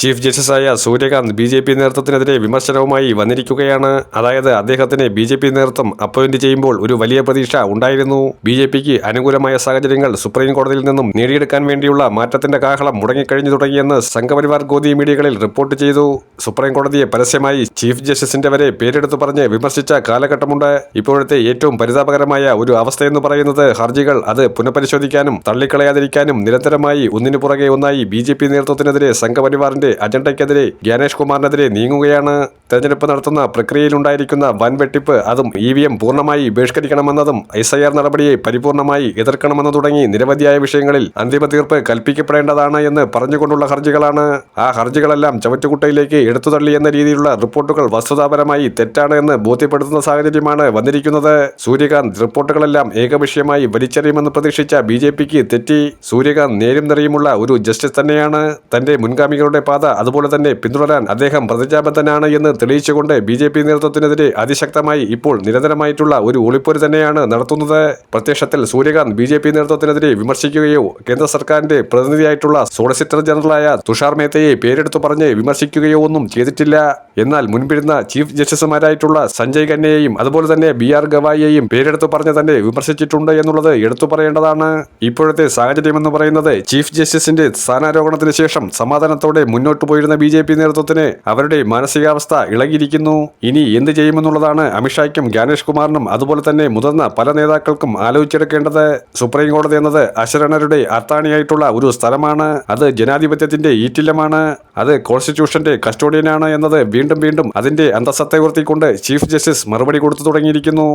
Chief ജസ്റ്റിസായ Surya Kant B J P നേതൃത്വത്തിനെതിരെ വിമർശനവുമായി വന്നിരിക്കുകയാണ്. അതായത് അദ്ദേഹത്തിന് ബി ജെ പി നേതൃത്വം അപ്പോയിന്റ് ചെയ്യുമ്പോൾ ഒരു വലിയ പ്രതീക്ഷ ഉണ്ടായിരുന്നു. ബി ജെ പിക്ക് അനുകൂലമായ സാഹചര്യങ്ങൾ സുപ്രീം കോടതിയിൽ നിന്നും നേടിയെടുക്കാൻ വേണ്ടിയുള്ള മാറ്റത്തിന്റെ കാഹളം മുടങ്ങിക്കഴിഞ്ഞു തുടങ്ങിയെന്ന് സംഘപരിവാർ ഗോദി മീഡിയകളിൽ റിപ്പോർട്ട് ചെയ്തു. സുപ്രീം കോടതിയെ പരസ്യമായി ചീഫ് ജസ്റ്റിസിന്റെ വരെ പേരെടുത്തു പറഞ്ഞ് വിമർശിച്ച കാലഘട്ടമുണ്ട്. ഇപ്പോഴത്തെ ഏറ്റവും പരിതാപകരമായ ഒരു അവസ്ഥയെന്ന് പറയുന്നത് ഹർജികൾ അത് പുനഃപരിശോധിക്കാനും തള്ളിക്കളയാതിരിക്കാനും നിരന്തരമായി ഒന്നിനു പുറകെ ഒന്നായി ബി ജെ പി നേതൃത്വത്തിനെതിരെ സംഘപരിവാറിന്റെ അജണ്ടയ്ക്കെതിരെ ജ്ഞാനേഷ് കുമാറിനെതിരെ നീങ്ങുകയാണ്. തെരഞ്ഞെടുപ്പ് നടത്തുന്ന പ്രക്രിയയിലുണ്ടായിരിക്കുന്ന വൻ വെട്ടിപ്പ് അതും ഇ വി എം പൂർണമായി ബഹിഷ്കരിക്കണമെന്നതും എസ് ഐ ആർ നടപടിയെ പരിപൂർണമായി എതിർക്കണമെന്ന് തുടങ്ങി നിരവധിയായ വിഷയങ്ങളിൽ അന്തിമ തീർപ്പ് കൽപ്പിക്കപ്പെടേണ്ടതാണ് എന്ന് പറഞ്ഞുകൊണ്ടുള്ള ഹർജികളാണ്. ആ ഹർജികളെല്ലാം ചവറ്റുകുട്ടയിലേക്ക് എടുത്തു തള്ളി എന്ന രീതിയിലുള്ള റിപ്പോർട്ടുകൾ വസ്തുതാപരമായി തെറ്റാണ് എന്ന് ബോധ്യപ്പെടുത്തുന്ന സാഹചര്യമാണ് വന്നിരിക്കുന്നത്. സൂര്യകാന്ത് റിപ്പോർട്ടുകളെല്ലാം ഏകവിഷയമായി വലിച്ചെറിയുമെന്ന് പ്രതീക്ഷിച്ച ബി ജെ പിക്ക് തെറ്റി. സൂര്യകാന്ത് നേരും നിറയുമുള്ള ഒരു ജസ്റ്റിസ് തന്നെയാണ്. തന്റെ മുൻഗാമികളുടെ പാത അതുപോലെ തന്നെ പിന്തുടരാൻ അദ്ദേഹം പ്രതിജ്ഞാബദ്ധനാണ് എന്ന് തെളിയിച്ചുകൊണ്ട് ബി ജെ പി നേതൃത്വത്തിനെതിരെ അതിശക്തമായി ഇപ്പോൾ നിരന്തരമായിട്ടുള്ള ഒരു ഒളിപ്പോര് തന്നെയാണ് നടത്തുന്നത്. പ്രത്യക്ഷത്തിൽ സൂര്യകാന്ത് ബി ജെ പി നേതൃത്വത്തിനെതിരെ വിമർശിക്കുകയോ കേന്ദ്ര സർക്കാരിന്റെ പ്രതിനിധിയായിട്ടുള്ള സോളിസിറ്റർ ജനറലായ തുഷാർ മേത്തയെ പേരെടുത്തു പറഞ്ഞ് വിമർശിക്കുകയോ ഒന്നും ചെയ്തിട്ടില്ല. എന്നാൽ മുൻപിരുന്ന ചീഫ് ജസ്റ്റിസുമാരായിട്ടുള്ള സഞ്ജയ് ഖന്നയെയും അതുപോലെ തന്നെ ബി ആർ ഗവായിയെയും പേരെടുത്തു പറഞ്ഞ് തന്നെ വിമർശിച്ചിട്ടുണ്ട് എന്നുള്ളത് എടുത്തു പറയേണ്ടതാണ്. ഇപ്പോഴത്തെ സാഹചര്യം എന്ന് പറയുന്നത് ചീഫ് ജസ്റ്റിസിന്റെ സ്ഥാനാരോഹണത്തിന് ശേഷം സമാധാനത്തോടെ മുന്നോട്ട് പോയിരുന്ന ബി ജെ പി നേതൃത്വത്തിന് അവരുടെ മാനസികാവസ്ഥ ഇളകിയിരിക്കുന്നു. ഇനി എന്ത് ചെയ്യുമെന്നുള്ളതാണ് അമിത്ഷായ്ക്കും ജ്ഞാനേഷ് കുമാറിനും അതുപോലെ തന്നെ മുതിർന്ന പല നേതാക്കൾക്കും ആലോചിച്ചെടുക്കേണ്ടത്. സുപ്രീം കോടതി എന്നത് അശരണരുടെ അത്താണിയായിട്ടുള്ള ഒരു സ്ഥലമാണ്. അത് ജനാധിപത്യത്തിന്റെ ഈറ്റില്ലമാണ് അത് കോൺസ്റ്റിറ്റ്യൂഷന്റെ കസ്റ്റോഡിയനാണ് എന്നത് വീണ്ടും വീണ്ടും അതിന്റെ അന്തസ്സത്തെ ഉയർത്തിക്കൊണ്ട് ചീഫ് ജസ്റ്റിസ് മറുപടി കൊടുത്തു തുടങ്ങിയിരിക്കുന്നു.